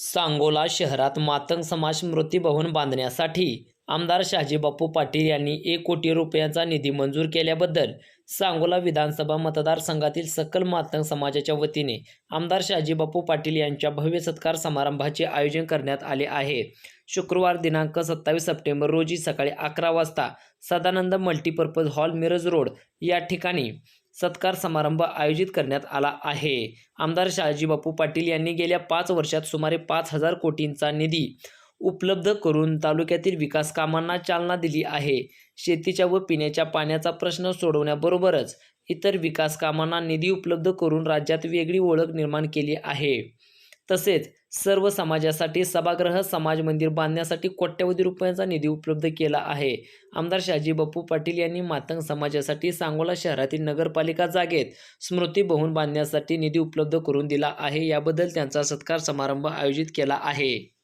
सांगोला शहरात मातंग समाज स्मृती भवन बांधण्यासाठी आमदार शहाजी बापू पाटील यांनी एक कोटी रुपयांचा निधी मंजूर केल्याबद्दल सांगोला विधानसभा मतदारसंघातील सकल मातंग समाजाच्या वतीने आमदार शहाजी बापू पाटील यांच्या भव्य सत्कार समारंभाचे आयोजन करण्यात आले आहे. शुक्रवार दिनांक सत्तावीस सप्टेंबर रोजी सकाळी अकरा वाजता Sadanand multipurpose hall Miraj road या ठिकाणी सत्कार समारंभ आयोजित करण्यात आला आहे. आमदार शहाजीबापू पाटील यांनी गेल्या पाच वर्षात सुमारे पाच हजार कोटींचा निधी उपलब्ध करून तालुक्यातील विकास कामांना चालना दिली आहे. शेतीच्या व पिण्याच्या पाण्याचा प्रश्न सोडवण्याबरोबरच इतर विकास कामांना निधी उपलब्ध करून राज्यात वेगळी ओळख निर्माण केली आहे. तसेच सर्व समाजासाठी सभागृह समाज मंदिर बांधण्यासाठी कोट्यवधी रुपयांचा निधी उपलब्ध केला आहे. आमदार शहाजी बापू पाटील यांनी मातंग समाजासाठी सांगोला शहरातील नगरपालिका जागेत स्मृती भवन बांधण्यासाठी निधी उपलब्ध करून दिला आहे. याबद्दल त्यांचा सत्कार समारंभ आयोजित केला आहे.